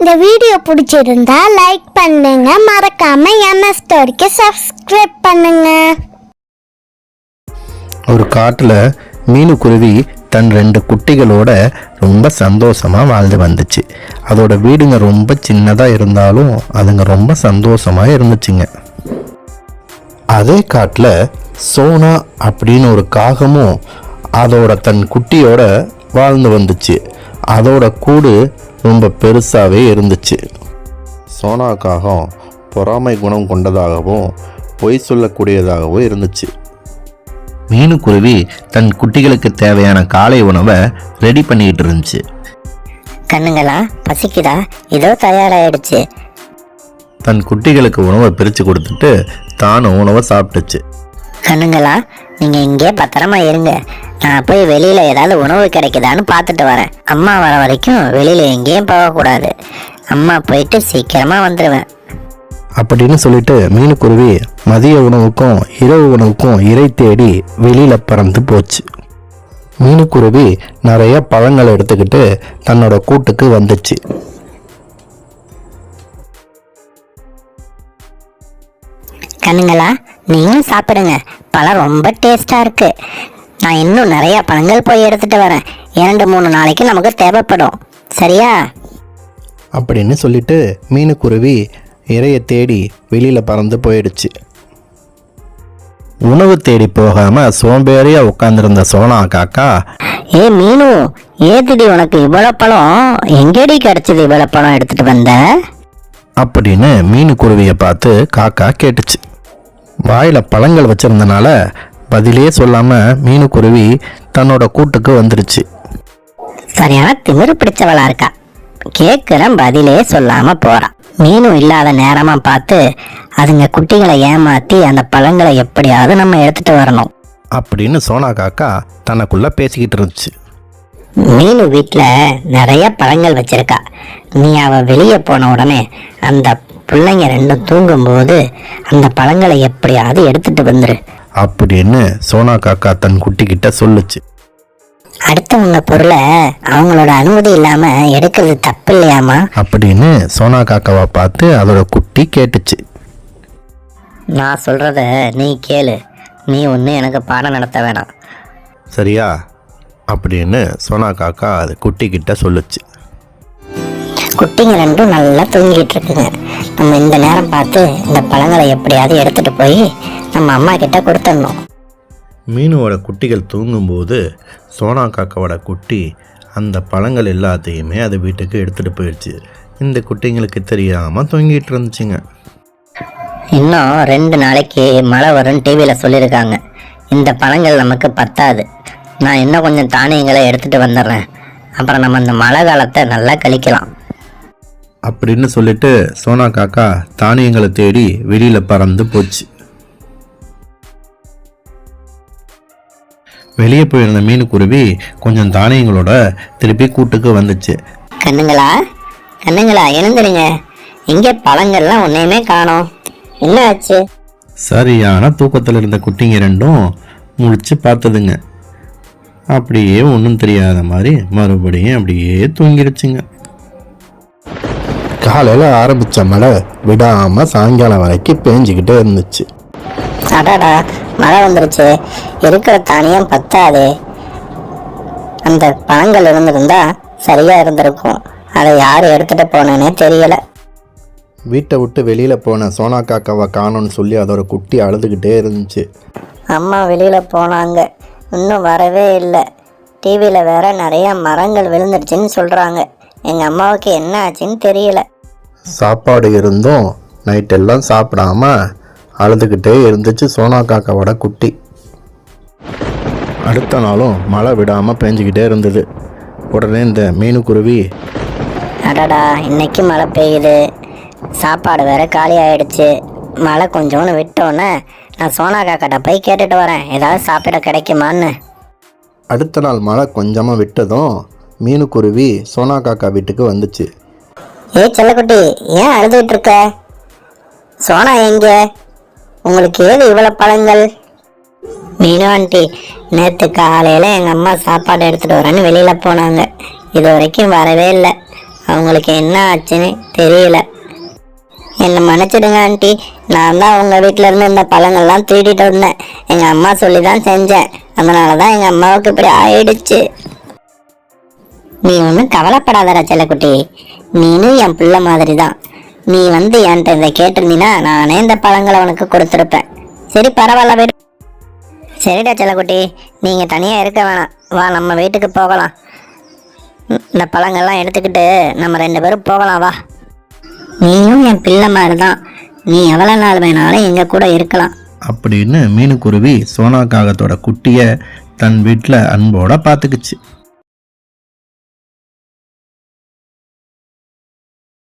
இந்த வீடியோ பிடிச்சிருந்தா லைக் பண்ணுங்க. மறக்காம எம்எஸ் ஸ்டோரிக்கு சப்ஸ்கிரைப் பண்ணுங்க. ஒரு காட்டில் மீனுக்குருவி தன் ரெண்டு குட்டிகளோட ரொம்ப சந்தோஷமா வாழ்ந்து வந்துச்சு. அதோட வீடுங்க ரொம்ப சின்னதாக இருந்தாலும் அதுங்க ரொம்ப சந்தோஷமா இருந்துச்சுங்க. அதே காட்டில் சோனா அப்படின்னு ஒரு காகமும் அதோட தன் குட்டியோட வாழ்ந்து வந்துச்சு. அதோட கூடு ரொம்ப பெருசாகவே இருந்துச்சு. சோனா காகம் பொறாமை குணம் கொண்டதாகவும் பொய் சொல்லக்கூடியதாகவும் இருந்துச்சு. மீனுக்குருவி தன் குட்டிகளுக்கு தேவையான காலை உணவை ரெடி பண்ணிட்டு இருந்துச்சு. கண்ணுங்களா பசிக்குதா? இதோ தயாராயிடுச்சு. தன் குட்டிகளுக்கு உணவை பிரித்து கொடுத்துட்டு தானும் உணவை சாப்பிட்டுச்சு. கண்ணுங்களா நீங்க இங்கே பத்திரமா இருங்க. நான் போய் வெளியில ஏதாவது உணவு கிடைக்குதான்னு பார்த்துட்டு வரேன். அம்மா வர வரைக்கும் வெளியில எங்கேயும் போகக்கூடாது. அம்மா போயிட்டு சீக்கிரமா வந்துடுவேன் அப்படின்னு சொல்லிட்டு மீனுக்குருவி மதிய உணவுக்கும் இரவு உணவுக்கும் இறை தேடி வெளியில பறந்து போச்சு. மீனுக்குருவி நிறைய பழங்களை எடுத்துக்கிட்டு தன்னோட கூட்டுக்கு வந்துச்சு. கண்ணுங்களா நீங்களும் சாப்பிடுங்க. பழம் ரொம்ப டேஸ்டா இருக்கு. நான் இன்னும் நிறைய பழங்கள் போய் எடுத்துட்டு வரேன். இரண்டு மூணு நாளைக்கு நமக்கு தேவைப்படும். சரியா? அப்படின்னு சொல்லிட்டு மீனுக்குருவி இரையை தேடி வெளியில பறந்து போயிடுச்சு. உணவு தேடி போகாம சோம்பேறியா உட்கார்ந்திருந்த சோனா காக்கா ஏ மீனு ஏத்துடி உனக்கு இவ்வளவு பழம்? எங்கேடி கிடைச்சது இவ்வளவு பழம் எடுத்துட்டு வந்த? அப்படின்னு மீனுக்குருவியை பார்த்து காக்கா கேட்டுச்சு. வாயில பழங்கள் வச்சிருந்தனால பதிலே சொல்லாம மீனுக்குருவி தன்னோட கூட்டுக்கு வந்துருச்சு. சரியான திமிரு பிடிச்சவளா இருக்கா. கேட்குறேன் பதிலே சொல்லாம போறா. மீனும் இல்லாத நேரமா பார்த்து அதுங்க குட்டிகளை ஏமாத்தி அந்த பழங்களை எப்படியாவது நம்ம எடுத்துட்டு வரணும். அப்படின்னு சோனா காக்கா தனக்குள்ள பேசிக்கிட்டு இருந்துச்சு. மீனு வீட்டில் நிறைய பழங்கள் வச்சிருக்கா. நீ அவ வெளியே போன உடனே அந்த பிள்ளைங்க ரெண்டும் தூங்கும்போது அந்த பழங்களை எப்படியாவது எடுத்துட்டு வந்துரு. அப்படின்னு சோனா காக்கா தன் குட்டிக்கிட்ட சொல்லுச்சு. அடுத்தவங்க பொருளை அவங்களோட அனுமதி இல்லாம எடுக்கிறது தப்பு இல்லையாமா அப்படின்னு சோனா காக்காவை பார்த்து அதோட குட்டி கேட்டுச்சு. நான் சொல்றத நீ கேளு. நீ ஒன்று எனக்கு பாடம் நடத்த வேணாம். சரியா? அப்படின்னு சோனா காக்கா அது குட்டிக்கிட்ட சொல்லுச்சு. குட்டிங்க ரெண்டும் நல்லா தூங்கிட்டு இருக்குங்க நம்ம இந்த நேரம் பார்த்து இந்த பழங்களை எப்படியாவது எடுத்துட்டு போய் நம்ம அம்மா கிட்ட கொடுத்துடணும். மீனுவோட குட்டிகள் தூங்கும்போது சோனா காக்காவோட குட்டி அந்த பழங்கள் எல்லாத்தையுமே அது வீட்டுக்கு எடுத்துகிட்டு போயிடுச்சு. இந்த குட்டிங்களுக்கு தெரியாமல் தூங்கிட்டு இருந்துச்சுங்க. இன்னும் ரெண்டு நாளைக்கு மழை வரும்னு டிவியில் சொல்லியிருக்காங்க. இந்த பழங்கள் நமக்கு பத்தாது. நான் இன்னும் கொஞ்சம் தானியங்களை எடுத்துட்டு வந்துடுறேன். அப்புறம் நம்ம இந்த மழை காலத்தை நல்லா கழிக்கலாம். அப்படின்னு சொல்லிட்டு சோனா காக்கா தானியங்களை தேடி வெளியில் பறந்து போச்சு. வெளியே போயிருந்த மீனுக்குருவி கொஞ்சம் தானியங்களோட திருப்பி கூட்டுக்கு வந்துச்சு. கண்ணுங்களா? கண்ணுங்களா? எழுந்துருங்க இங்கே பழங்கள்லாம் ஒன்றையுமே காணோம். என்ன ஆச்சு சரியான தூக்கத்தில் இருந்த குட்டிங்க ரெண்டும் முழிச்சு பார்த்ததுங்க. அப்படியே ஒன்றும் தெரியாத மாதிரி மறுபடியும் அப்படியே தூங்கிடுச்சுங்க காலையில் ஆரம்பித்த மழை விடாமல் சாயங்காலம் வரைக்கும் பேஞ்சிக்கிட்டே இருந்துச்சு. அடாடா மழை வந்துருச்சு. இருக்கிற தானியம் பத்தாது. அந்த பழங்கள் இருந்திருந்தா சரியா இருந்திருக்கும். அதை யார் எடுத்துட்டு போனேனே தெரியல. வீட்டை விட்டு வெளியில் போன சோனா காக்காவை காணோன்னு சொல்லி அதோட குட்டி அழுதுகிட்டே இருந்துச்சு. அம்மா வெளியில போனாங்க. இன்னும் வரவே இல்லை. டிவியில் வேற நிறைய மரங்கள் விழுந்துடுச்சுன்னு சொல்றாங்க. எங்க அம்மாவுக்கு என்ன ஆச்சுன்னு தெரியல. சாப்பாடு இருந்தும் நைட்டெல்லாம் சாப்பிடாம அழுதுகிட்டே இருந்துச்சு சோனா காக்காவோட குட்டி. அடுத்த நாளும் மழை விடாமல் பேஞ்சிக்கிட்டே இருந்தது. உடனே இந்த மீனுக்குருவி அடடா இன்னைக்கு மழை பெய்யுது. சாப்பாடு வேற காலி ஆயிடுச்சு. மழை கொஞ்சோன்னு விட்டோன்னே நான் சோனா காக்காட்ட போய் கேட்டுட்டு வரேன். ஏதாவது சாப்பிட கிடைக்குமான்னு. அடுத்த நாள் மழை கொஞ்சமாக விட்டதும் மீனுக்குருவி சோனா காக்கா வீட்டுக்கு வந்துச்சு. ஏ செல்லக்குட்டி ஏன் அழுதுகிட்டு இருக்க? சோனா எங்க? உங்களுக்கு ஏது இவ்வளவு பழங்கள். மீனு ஆண்டி நேற்று காலையில் எங்கள் அம்மா சாப்பாடு எடுத்துகிட்டு வரேன்னு வெளியில் போனாங்க. இது வரைக்கும் வரவே இல்லை. அவங்களுக்கு என்ன ஆச்சுன்னு தெரியல. என்னை மன்னிச்சிடுங்க ஆண்டி. நான் தான் உங்கள் வீட்டில் இருந்து இந்த பழங்கள்லாம் திருடிட்டு வந்தேன். எங்கள் அம்மா சொல்லி தான் செஞ்சேன். அதனால தான் எங்கள் அம்மாவுக்கு இப்படி ஆயிடுச்சு. நீ ஒன்றும் கவலைப்படாதடா செல்லக்குட்டி நீனும் என் பிள்ளை மாதிரி தான் நீ வந்து என்கிட்ட இதை கேட்டிருந்தீன்னா நானே இந்த பழங்களை உனக்கு கொடுத்துருப்பேன். சரி பரவாயில்ல வீடு. சரிடா செல்லக்குட்டி நீங்கள் தனியாக இருக்க வேணாம். வா நம்ம வீட்டுக்கு போகலாம். இந்த பழங்கள்லாம் எடுத்துக்கிட்டு நம்ம ரெண்டு பேரும் போகலாம் வா. நீயும் என் பிள்ளை மாதிரி தான் நீ எவ்வளோ நாள் வேணாலும் எங்கள் கூட இருக்கலாம். அப்படின்னு மீனுக்குருவி சோனா காகத்தோட குட்டியை தன் வீட்டில் அன்போட பார்த்துக்குச்சு.